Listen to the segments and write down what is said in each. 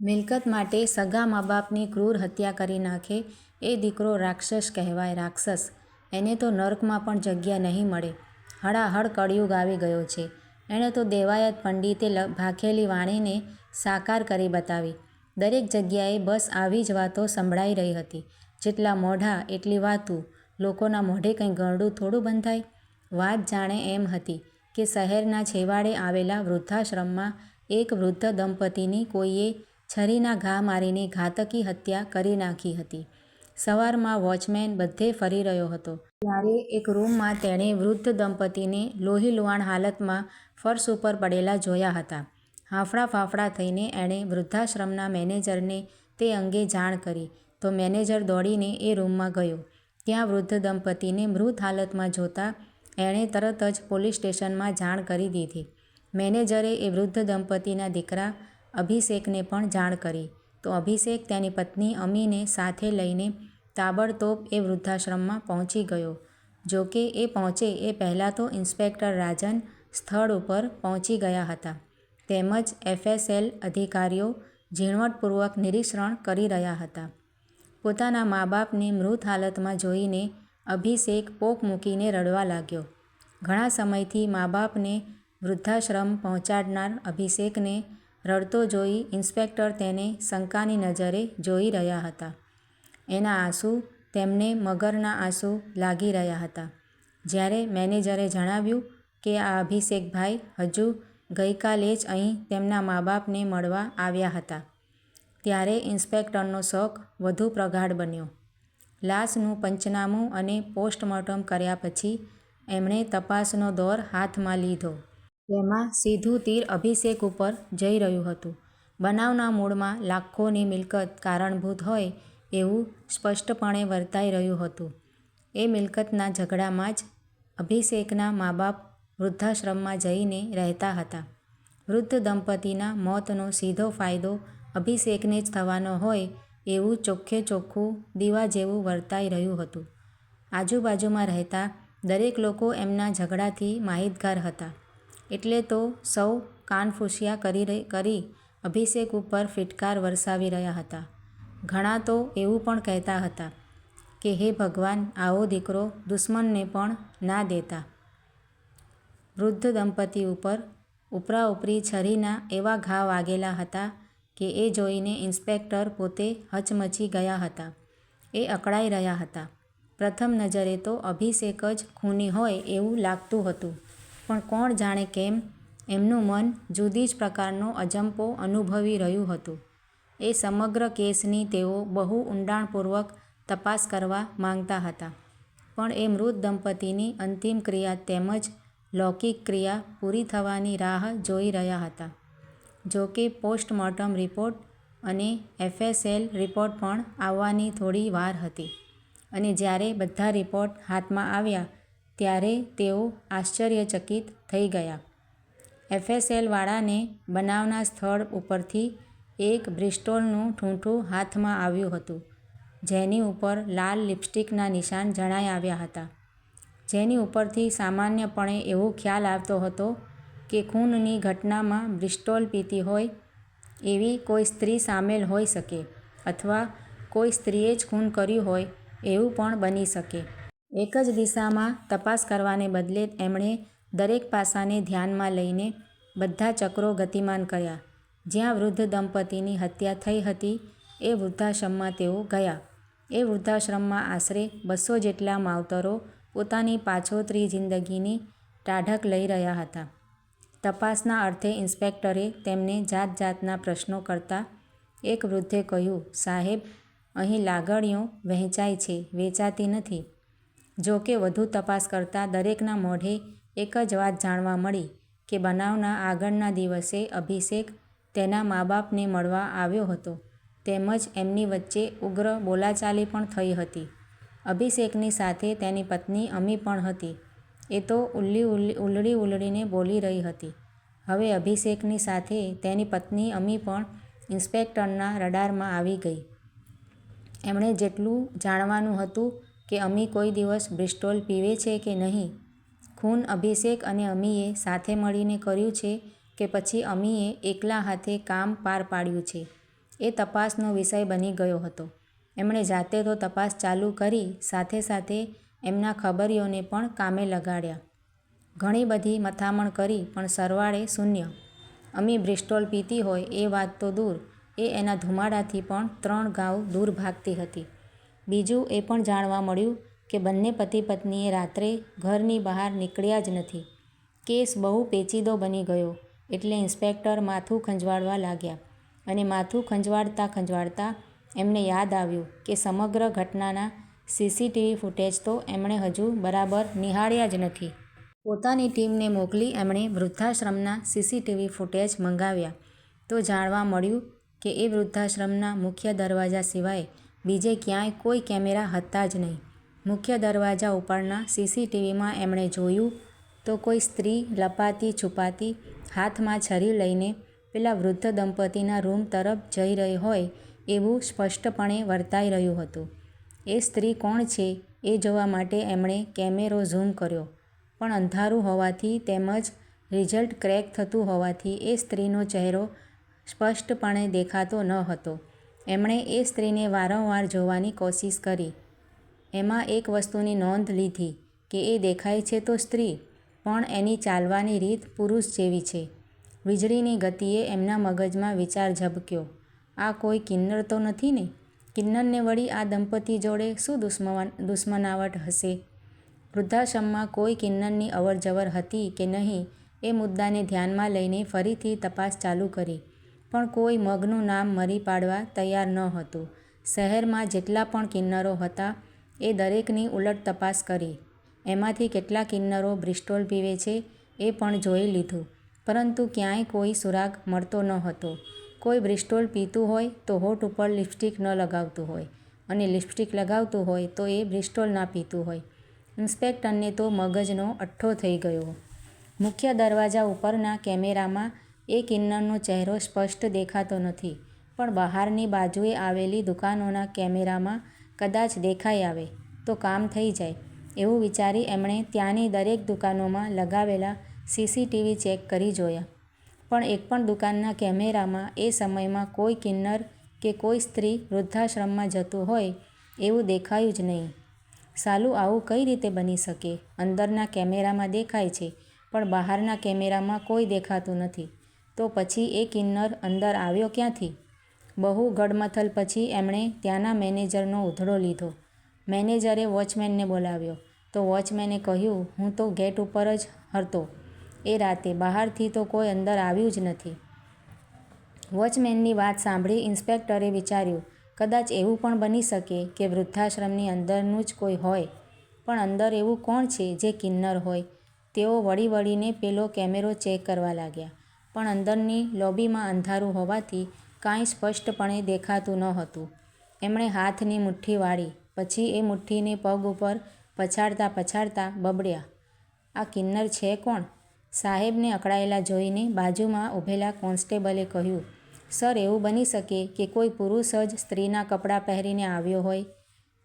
મિલકત માટે સગા મા બાપની ક્રૂર હત્યા કરી નાખે એ દીકરો રાક્ષસ કહેવાય રાક્ષસ. એને તો નર્કમાં પણ જગ્યા નહીં મળે. હળાહળ કળિયુગ આવી ગયો છે. એણે તો દેવાયત પંડિતે ભાખેલી વાણીને સાકાર કરી બતાવી. દરેક જગ્યાએ બસ આવી જ વાતો સંભળાઈ રહી હતી. જેટલા મોઢા, એટલી વાતું. લોકોના મોઢે કંઈ ગરડું થોડું બંધાય? વાત જાણે એમ હતી કે શહેરના છેવાડે આવેલા વૃદ્ધાશ્રમમાં એક વૃદ્ધ દંપતીની કોઈએ છરીના ઘા મારીને ઘાતકી હત્યા કરી નાખી હતી. સવારમાં વોચમેન બધે ફરી રહ્યો હતો. ત્યારે એક રૂમમાં તેણે વૃદ્ધ દંપતીને લોહીલુહાણ હાલતમાં ફર્શ ઉપર પડેલા જોયા હતા. હાંફળા ફાફડા થઈને એણે વૃદ્ધાશ્રમના મેનેજરને તે અંગે જાણ કરી. તો મેનેજર દોડીને એ રૂમમાં ગયો. ત્યાં વૃદ્ધ દંપતીને મૃત હાલતમાં જોતા એણે તરત જ પોલીસ સ્ટેશનમાં જાણ કરી દીધી. મેનેજરે એ વૃદ્ધ દંપતીના દીકરા અભિષેકને પણ જાણ કરી. તો અભિષેક તેની પત્ની અમીને સાથે લઈને તાબડતોબ એ વૃદ્ધાશ્રમમાં પહોંચી ગયો. જોકે એ પહોંચે એ પહેલાં તો ઇન્સ્પેક્ટર રાજન સ્થળ ઉપર પહોંચી ગયા હતા. તેમજ એફએસએલ અધિકારીઓ ઝીણવટપૂર્વક નિરીક્ષણ કરી રહ્યા હતા. પોતાના મા બાપને મૃત હાલતમાં જોઈને અભિષેક પોક મૂકીને રડવા લાગ્યો. ઘણા સમયથી મા બાપને વૃદ્ધાશ્રમ પહોંચાડનાર અભિષેકને રડતો જોઈ ઇન્સ્પેક્ટર તેને શંકાની નજરે જોઈ રહ્યા હતા. એના આંસુ તેમને મગરના આંસુ લાગી રહ્યા હતા. જ્યારે મેનેજરે જણાવ્યું કે આ અભિષેકભાઈ હજુ ગઈકાલે જ અહીં તેમના મા બાપને મળવા આવ્યા હતા, ત્યારે ઇન્સ્પેક્ટરનો શોખ વધુ પ્રગાઢ બન્યો. લાશનું પંચનામું અને પોસ્ટમોર્ટમ કર્યા પછી એમણે તપાસનો દોર હાથમાં લીધો. તેમાં સીધું તીર અભિષેક ઉપર જઈ રહ્યું હતું. બનાવના મૂળમાં લાખોની મિલકત કારણભૂત હોય એવું સ્પષ્ટપણે વર્તાઈ રહ્યું હતું. એ મિલકતના ઝઘડામાં જ અભિષેકના મા બાપ વૃદ્ધાશ્રમમાં જઈને રહેતા હતા. વૃદ્ધ દંપતીના મોતનો સીધો ફાયદો અભિષેકને જ થવાનો હોય એવું ચોખ્ખે ચોખ્ખું દીવા જેવું વર્તાઈ રહ્યું હતું. આજુબાજુમાં રહેતા દરેક લોકો એમના ઝઘડાથી માહિતગાર હતા. એટલે તો સૌ કાનફૂસિયા કરી કરી અભિષેક ઉપર ફિટકાર વરસાવી રહ્યા હતા. ઘણા તો એવું પણ કહેતા હતા કે, હે ભગવાન, આવો દીકરો દુશ્મનને પણ ના દેતા. વૃદ્ધ દંપતી ઉપર ઉપરા ઉપરી છરીના એવા ઘા વાગેલા હતા કે, એ જોઈને ઇન્સ્પેક્ટર પોતે હચમચી ગયા હતા. એ અકળાઈ રહ્યા હતા. પ્રથમ નજરે તો અભિષેક જ ખૂની હોય એવું લાગતું હતું. પણ કોણ જાણે કેમ, એમનું મન જુદી જ પ્રકારનો અજંપો અનુભવી રહ્યું હતું. એ સમગ્ર કેસની તેઓ બહુ ઊંડાણપૂર્વક તપાસ કરવા માંગતા હતા. પણ એ મૃત દંપતીની અંતિમ ક્રિયા તેમજ લૌકિક ક્રિયા પૂરી થવાની રાહ જોઈ રહ્યા હતા. જો કે પોસ્ટમોર્ટમ રિપોર્ટ અને એફએસએલ રિપોર્ટ પણ આવવાની થોડી વાર હતી. અને જ્યારે બધા રિપોર્ટ હાથમાં આવ્યા ત્યારે તેઓ આશ્ચર્યચકિત થઈ ગયા. એફએસએલવાળાને બનાવના સ્થળ ઉપરથી એક બ્રિસ્ટોલનું ઠૂંઠું હાથમાં આવ્યું હતું, જેની ઉપર લાલ લિપસ્ટિકના નિશાન જણાઈ આવ્યા હતા. જેની ઉપરથી સામાન્યપણે એવો ખ્યાલ આવતો હતો કે ખૂનની ઘટનામાં બ્રિસ્ટોલ પીતી હોય એવી કોઈ સ્ત્રી સામેલ હોઈ શકે અથવા કોઈ સ્ત્રીએ જ ખૂન કર્યું હોય એવું પણ બની શકે. એક જ દિશામાં તપાસ કરવાને બદલે એમણે દરેક પાસાને ધ્યાનમાં લઈને બધા ચક્રો ગતિમાન કર્યા. જ્યાં વૃદ્ધ દંપતીની હત્યા થઈ હતી, એ વૃદ્ધાશ્રમમાં તેઓ ગયા. એ વૃદ્ધાશ્રમમાં આશરે બસો જેટલા માવતરો પોતાની પાછોતરી જિંદગીની ટાઢક લઈ રહ્યા હતા. તપાસના અર્થે ઇન્સ્પેક્ટરે તેમને જાત જાતના પ્રશ્નો કરતા એક વૃદ્ધે કહ્યું, સાહેબ, અહીં લાગણીઓ વહેંચાય છે, વેચાતી નથી. જો કે વધુ તપાસ કરતાં દરેકના મોઢે એક જ વાત જાણવા મળી કે બનાવના આગળના દિવસે અભિષેક તેના મા બાપને મળવા આવ્યો હતો તેમજ એમની વચ્ચે ઉગ્ર બોલાચાલી પણ થઈ હતી. અભિષેકની સાથે તેની પત્ની અમી પણ હતી. એ તો ઉલ્લી ઉલ્લી ઉલળી ઉલળીને બોલી રહી હતી. હવે અભિષેકની સાથે તેની પત્ની અમી પણ ઇન્સ્પેક્ટરના રડારમાં આવી ગઈ. એમણે જેટલું જાણવાનું હતું કે અમી કોઈ દિવસ બ્રિસ્ટોલ પીવે છે કે નહીં ખૂન, અભિષેક અને અમીએ સાથે મળીને કર્યું છે કે પછી અમીએ એકલા હાથે કામ પાર પાડ્યું છે એ તપાસનો વિષય બની ગયો હતો. એમણે જાતે તો તપાસ ચાલુ કરી, સાથે સાથે એમના ખબરીઓને પણ કામે લગાડ્યા. ઘણી બધી મથામણ કરી, પણ સરવાળે શૂન્ય. અમી બ્રિસ્ટોલ પીતી હોય એ વાત તો દૂર એ એના ધુમાડાથી પણ ત્રણ ગાંવ દૂર ભાગતી હતી. બીજું એ પણ જાણવા મળ્યું કે બંને પતિ પત્નીએ રાત્રે ઘરની બહાર નીકળ્યા જ નથી. કેસ બહુ પેચીદો બની ગયો એટલે ઇન્સ્પેક્ટર માથું ખંજવાળવા લાગ્યા અને માથું ખંજવાડતા ખંજવાડતા એમને યાદ આવ્યું કે સમગ્ર ઘટનાના સીસીટીવી ફૂટેજ તો એમણે હજુ બરાબર નિહાળ્યા જ નથી. પોતાની ટીમને મોકલી એમણે વૃદ્ધાશ્રમના સીસીટીવી ફૂટેજ મંગાવ્યા તો જાણવા મળ્યું કે એ વૃદ્ધાશ્રમના મુખ્ય દરવાજા સિવાય બીજે ક્યાંય કોઈ કેમેરા હતા જ નહીં. મુખ્ય દરવાજા ઉપરના સીસીટીવીમાં એમણે જોયું તો કોઈ સ્ત્રી લપાતી છુપાતી હાથમાં છરી લઈને પેલા વૃદ્ધ દંપતીના રૂમ તરફ જઈ રહી હોય એવું સ્પષ્ટપણે વર્તાઈ રહ્યું હતું. એ સ્ત્રી કોણ છે એ જોવા માટે એમણે કેમેરો ઝૂમ કર્યો, પણ અંધારું હોવાથી તેમજ રિઝલ્ટ ક્રેક થતું હોવાથી એ સ્ત્રીનો ચહેરો સ્પષ્ટપણે દેખાતો ન હતો. એમણે એ સ્ત્રીને વારંવાર જોવાની કોશિશ કરી. એમાં એક વસ્તુની નોંધ લીધી કે એ દેખાય છે તો સ્ત્રી, પણ એની ચાલવાની રીત પુરુષ જેવી છે. વીજળીની ગતિએ એમના મગજમાં વિચાર ઝબક્યો આ કોઈ કિન્નર તો નથી ને? કિન્નરને વળી આ દંપતી જોડે શું દુશ્મનાવટ હશે? વૃદ્ધાશ્રમમાં કોઈ કિન્નરની અવરજવર હતી કે નહીં એ મુદ્દાને ધ્યાનમાં લઈને ફરીથી તપાસ ચાલુ કરી પણ કોઈ મગનું નામ મરી પાડવા તૈયાર ન હતું. શહેરમાં જેટલા પણ કિન્નરો હતા, એ દરેકની ઉલટ તપાસ કરી. એમાંથી કેટલા કિન્નરો બ્રિસ્ટોલ પીવે છે, એ પણ જોઈ લીધું પરંતુ ક્યાંય કોઈ સુરાગ મળતો ન હતો. કોઈ બ્રિસ્ટોલ પીતું હોય તો હોઠ ઉપર લિપસ્ટિક ન લગાવતું હોય અને લિપસ્ટિક લગાવતું હોય તો એ બ્રિસ્ટોલ ના પીતું હોય. ઇન્સ્પેક્ટરને તો મગજનો અઠ્ઠો થઈ ગયો. મુખ્ય દરવાજા ઉપરના કેમેરામાં એ કિન્નરનો ચહેરો સ્પષ્ટ દેખાતો નથી, પણ બહારની બાજુએ આવેલી દુકાનોના કેમેરામાં કદાચ દેખાઈ આવે તો કામ થઈ જાય, એવું વિચારી એમણે ત્યાંની દરેક દુકાનોમાં લગાવેલા સીસીટીવી ચેક કરી જોયા પણ એક પણ દુકાનના કેમેરામાં એ સમયમાં કોઈ કિન્નર કે કોઈ સ્ત્રી વૃદ્ધાશ્રમમાં જતું હોય એવું દેખાયું જ નહીં. સાલું, આવું કઈ રીતે બની શકે? અંદરના કેમેરામાં દેખાય છે, પણ બહારના કેમેરામાં કોઈ દેખાતું નથી તો પછી એ કિન્નર અંદર આવ્યો ક્યાંથી? બહુ ગડમથલ પછી એમણે ત્યાંના મેનેજરનો ઉધડો લીધો. મેનેજરે વોચમેનને બોલાવ્યો તો વોચમેને કહ્યું, હું તો ગેટ ઉપર જ હતો એ રાતે બહારથી તો કોઈ અંદર આવ્યું જ નથી. વોચમેનની વાત સાંભળી ઇન્સ્પેક્ટરે વિચાર્યું, કદાચ એવું પણ બની શકે કે વૃદ્ધાશ્રમની અંદરનું જ કોઈ હોય. પણ અંદર એવું કોણ છે જે કિન્નર હોય? તેઓ વળી વળીને પેલો કેમેરો ચેક કરવા લાગ્યા પણ અંદરની લોબીમાં અંધારું હોવાથી કાંઈ સ્પષ્ટપણે દેખાતું ન હતું. એમણે હાથની મુઠ્ઠી વાળી, પછી એ મુઠ્ઠીને પગ ઉપર પછાડતા પછાડતા બબડ્યા આ કિન્નર છે કોણ? સાહેબને અકળાયેલા જોઈને બાજુમાં ઊભેલા કોન્સ્ટેબલે કહ્યું, સર, એવું બની શકે કે કોઈ પુરુષ જ સ્ત્રીના કપડાં પહેરીને આવ્યો હોય.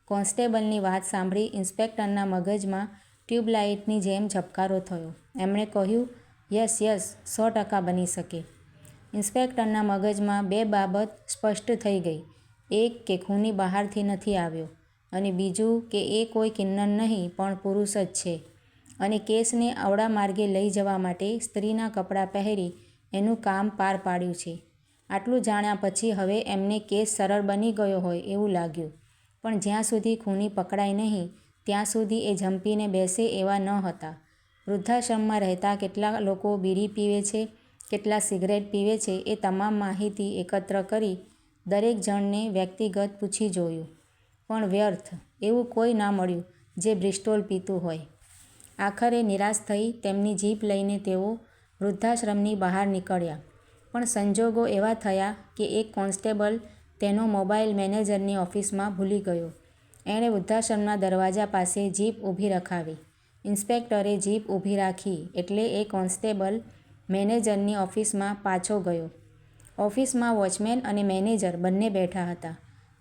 કોન્સ્ટેબલની વાત સાંભળી ઇન્સ્પેક્ટરના મગજમાં ટ્યુબલાઇટની જેમ ઝબકારો થયો. એમણે કહ્યું યસ યસ, સો ટકા બની શકે. ઇન્સ્પેક્ટરના મગજમાં બે બાબત સ્પષ્ટ થઈ ગઈ એક કે ખૂની બહારથી નથી આવ્યો અને બીજું કે એ કોઈ કિન્નર નહીં, પણ પુરુષ જ છે અને કેસને અવળા માર્ગે લઈ જવા માટે સ્ત્રીના કપડાં પહેરી એનું કામ પાર પાડ્યું છે. આટલું જાણ્યા પછી હવે એમને કેસ સરળ બની ગયો હોય એવું લાગ્યું પણ જ્યાં સુધી ખૂની પકડાય નહીં, ત્યાં સુધી એ ઝંપીને બેસે એવા ન હતા. વૃદ્ધાશ્રમમાં રહેતા કેટલા લોકો બીડી પીવે છે, કેટલા સિગરેટ પીવે છે એ તમામ માહિતી એકત્ર કરી દરેક જણને વ્યક્તિગત પૂછી જોયું પણ વ્યર્થ, એવું કોઈ ના મળ્યું જે બ્રિસ્ટોલ પીતું હોય. આખરે નિરાશ થઈ તેમની જીપ લઈને તેઓ વૃદ્ધાશ્રમની બહાર નીકળ્યા પણ સંજોગો એવા થયા કે એક કોન્સ્ટેબલ તેનો મોબાઈલ મેનેજરની ઓફિસમાં ભૂલી ગયો. એણે વૃદ્ધાશ્રમના દરવાજા પાસે જીપ ઊભી રખાવી. ઇન્સ્પેક્ટરે જીપ ઊભી રાખી એટલે એ કોન્સ્ટેબલ મેનેજરની ઓફિસમાં પાછો ગયો. ઓફિસમાં વોચમેન અને મેનેજર બંને બેઠા હતા.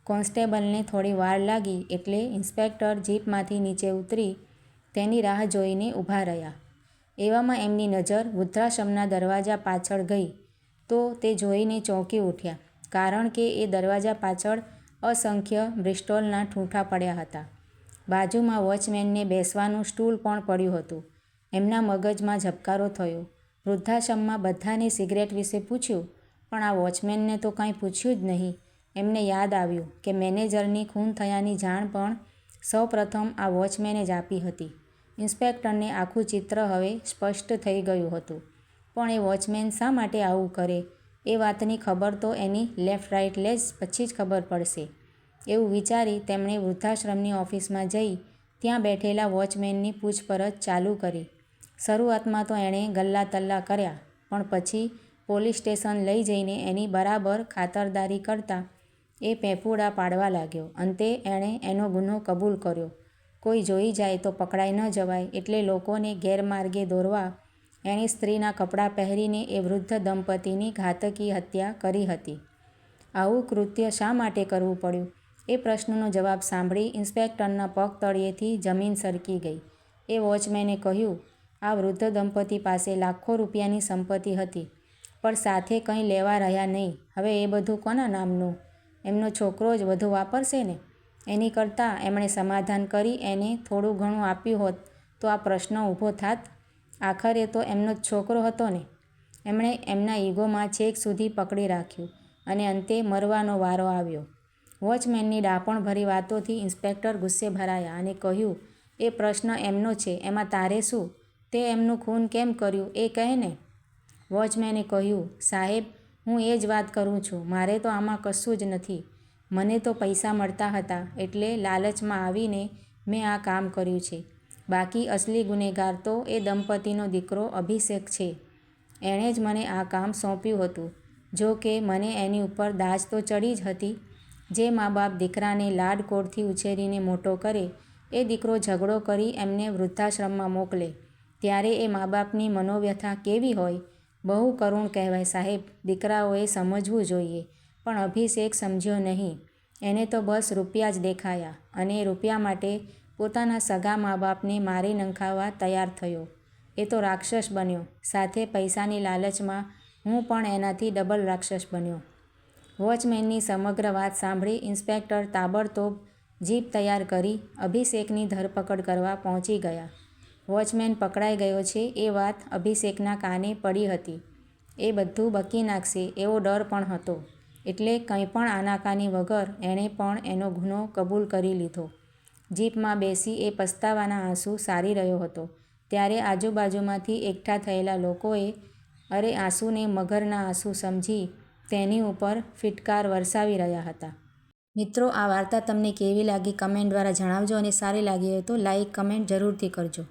કોન્સ્ટેબલને થોડી વાર લાગી એટલે ઇન્સ્પેક્ટર જીપમાંથી નીચે ઉતરી તેની રાહ જોઈને ઊભા રહ્યા. એવામાં એમની નજર વૃદ્ધાશ્રમના દરવાજા પાછળ ગઈ તો તે જોઈને ચોંકી ઉઠ્યા, કારણ કે એ દરવાજા પાછળ અસંખ્ય બ્રિસ્ટોલના ઠૂંઠા પડ્યા હતા. બાજુમાં વોચમેનને બેસવાનું સ્ટૂલ પણ પડ્યું હતું. એમના મગજમાં ઝબકારો થયો. વૃદ્ધાશ્રમમાં બધાને સિગરેટ વિશે પૂછ્યું, પણ આ વોચમેનને તો કાંઈ પૂછ્યું જ નહીં. એમને યાદ આવ્યું કે મેનેજરની ખૂન થયાની જાણ પણ સૌપ્રથમ આ વોચમેને જ આપી હતી. ઇન્સ્પેક્ટરને આખું ચિત્ર હવે સ્પષ્ટ થઈ ગયું હતું. પણ એ વોચમેન શા માટે આવું કરે એ વાતની ખબર તો એની લેફ્ટ રાઈટ લેસ પછી જ ખબર પડશે. એવું વિચારી તેમણે વૃદ્ધાશ્રમની ઓફિસમાં જઈ ત્યાં બેઠેલા વોચમેનની પૂછપરછ ચાલુ કરી. શરૂઆતમાં તો એણે ગલ્લા તલ્લા કર્યા, પણ પછી પોલીસ સ્ટેશન લઈ જઈને એની બરાબર ખાતરદારી કરતાં એ પેંપુડા પાડવા લાગ્યો. અંતે એણે એનો ગુનો કબૂલ કર્યો. કોઈ જોઈ જાય તો પકડાઈ ન જવાય એટલે લોકોને ગેરમાર્ગે દોરવા એણે સ્ત્રીના કપડાં પહેરીને એ વૃદ્ધ દંપતીની ઘાતકી હત્યા કરી હતી. આવું કૃત્ય શા માટે કરવું પડ્યું એ પ્રશ્નનો જવાબ સાંભળી ઇન્સ્પેક્ટરના પગ તળિયેથી જમીન સરકી ગઈ. એ વોચમેને કહ્યું, આ વૃદ્ધ દંપતી પાસે લાખો રૂપિયાની સંપત્તિ હતી, પણ સાથે કંઈ લેવા રહ્યા નહીં હવે એ બધું કોના નામનું? એમનો છોકરો જ વધુ વાપરશે ને? એની કરતાં એમણે સમાધાન કરી એને થોડું ઘણું આપ્યું હોત તો આ પ્રશ્ન ઊભો થાત? આખરે તો એમનો જ છોકરો હતો ને? એમણે એમના ઇગોમાં છેક સુધી પકડી રાખ્યું અને અંતે મરવાનો વારો આવ્યો. વોચમેનની ડાપણભરી વાતોથી ઇન્સ્પેક્ટર ગુસ્સે ભરાયા અને કહ્યું, એ પ્રશ્ન એમનો છે એમાં તારે શું? તે એમનું ખૂન કેમ કર્યું એ કહે ને? વોચમેને કહ્યું, સાહેબ હું એ જ વાત કરું છું. મારે તો આમાં કશું જ નથી. મને તો પૈસા મળતા હતા એટલે લાલચમાં આવીને મેં આ કામ કર્યું છે. બાકી અસલી ગુનેગાર તો એ દંપતીનો દીકરો અભિષેક છે. એણે જ મને આ કામ સોંપ્યું હતું. જો કે મને એની ઉપર દાજ તો ચડી જ હતી. જે મા બાપ દીકરાને લાડકોડથી ઉછેરીને મોટો કરે, એ દીકરો ઝઘડો કરી એમને વૃદ્ધાશ્રમમાં મોકલે ત્યારે એ મા બાપની મનોવ્યથા કેવી હોય? બહુ કરુણ કહેવાય સાહેબ! દીકરાઓએ સમજવું જોઈએ. પણ અભિષેક સમજ્યો નહીં. એને તો બસ રૂપિયા જ દેખાયા અને રૂપિયા માટે પોતાના સગા મા બાપને મારી નંખાવા તૈયાર થયો. એ તો રાક્ષસ બન્યો. સાથે પૈસાની લાલચમાં હું પણ એનાથી ડબલ રાક્ષસ બન્યો. વોચમેનની સમગ્ર વાત સાંભળી ઇન્સ્પેક્ટર તાબડતોબ જીપ તૈયાર કરી અભિષેકની ધરપકડ કરવા પહોંચી ગયા. વોચમેન પકડાઈ ગયો છે એ વાત અભિષેકના કાને પડી હતી. એ બધું બકી નાખશે એવો ડર પણ હતો. એટલે કંઈ પણ આનાકાની વગર એણે પણ એનો ગુનો કબૂલ કરી લીધો. જીપમાં બેસી એ પસ્તાવાના આંસુ સારી રહ્યો હતો ત્યારે આજુબાજુમાંથી એકઠા થયેલા લોકોએ અરે આંસુને મગરના આંસુ સમજી તેની ઉપર ફિટકાર વરસાવી રહ્યા હતા. મિત્રો, આ વાર્તા તમને કેવી લાગી કમેન્ટ દ્વારા જણાવજો અને સારી લાગી હોય તો લાઈક, કમેન્ટ જરૂરથી કરજો.